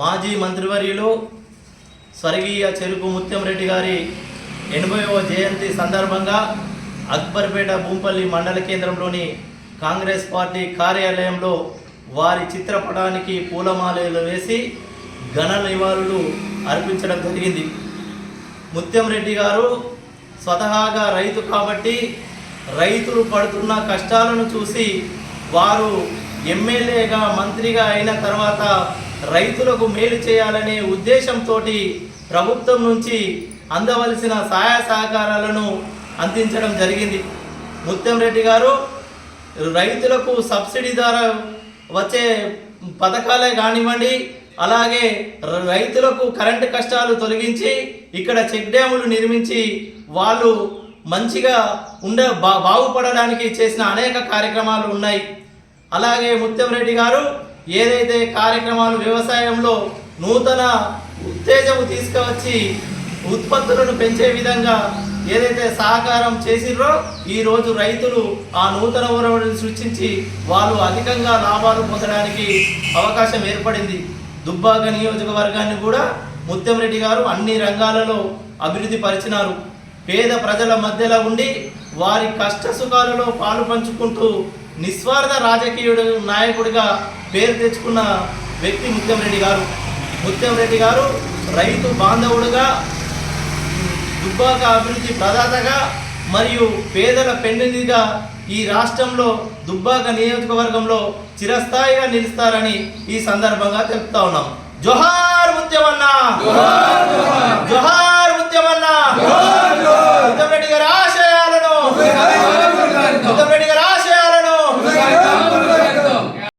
మాజీ మంత్రివర్యులు స్వర్గీయ చెరుకు ముత్యం రెడ్డి గారి ఎనభైవ జయంతి సందర్భంగా అక్బర్పేట భూంపల్లి మండల కేంద్రంలోని కాంగ్రెస్ పార్టీ కార్యాలయంలో వారి చిత్రపటానికి పూలమాలలు వేసి ఘన నివాళులు అర్పించడం జరిగింది. ముత్యం రెడ్డి గారు స్వతహాగా రైతు కాబట్టి రైతులు పడుతున్న కష్టాలను చూసి వారు ఎమ్మెల్యేగా మంత్రిగా అయిన తర్వాత రైతులకు మేలు చేయాలనే ఉద్దేశంతో ప్రభుత్వం నుంచి అందవలసిన సహాయ సహకారాలను అందించడం జరిగింది. ముత్యంరెడ్డి గారు రైతులకు సబ్సిడీ ద్వారా వచ్చే పథకాలే కానివ్వండి అలాగే రైతులకు కరెంటు కష్టాలు తొలగించి ఇక్కడ చెక్ డ్యాములు నిర్మించి వాళ్ళు మంచిగా ఉండే బా బాగుపడడానికి చేసిన అనేక కార్యక్రమాలు ఉన్నాయి. అలాగే ముత్యంరెడ్డి గారు ఏదైతే కార్యక్రమాలు వ్యవసాయంలో నూతన ఉత్తేజము తీసుకువచ్చి ఉత్పత్తులను పెంచే విధంగా ఏదైతే సహకారం చేసిర్రో ఈరోజు రైతులు ఆ నూతన వనరులను సృష్టించి వాళ్ళు అధికంగా లాభాలు పొందడానికి అవకాశం ఏర్పడింది. దుబ్బాక నియోజకవర్గాన్ని కూడా ముత్యంరెడ్డి గారు అన్ని రంగాలలో అభివృద్ధి పరిచినారు. పేద ప్రజల మధ్యలో ఉండి వారి కష్ట సుఖాలలో పాలు పంచుకుంటూ నిస్వార్థ రాజకీయుడు నాయకుడిగా పేరు తెచ్చుకున్న వ్యక్తి ముత్యం రెడ్డి గారు. ముత్యం రెడ్డి గారు రైతు బాంధవుడుగా దుబ్బాక అభివృద్ధి ప్రదాతగా మరియు పేదల పెన్నిధిగా ఈ రాష్ట్రంలో దుబ్బాక నియోజకవర్గంలో చిరస్థాయిగా నిలుస్తారని ఈ సందర్భంగా తెలుపుతా ఉన్నాం. జోహార్ ముత్యమన్నా! జోహార్!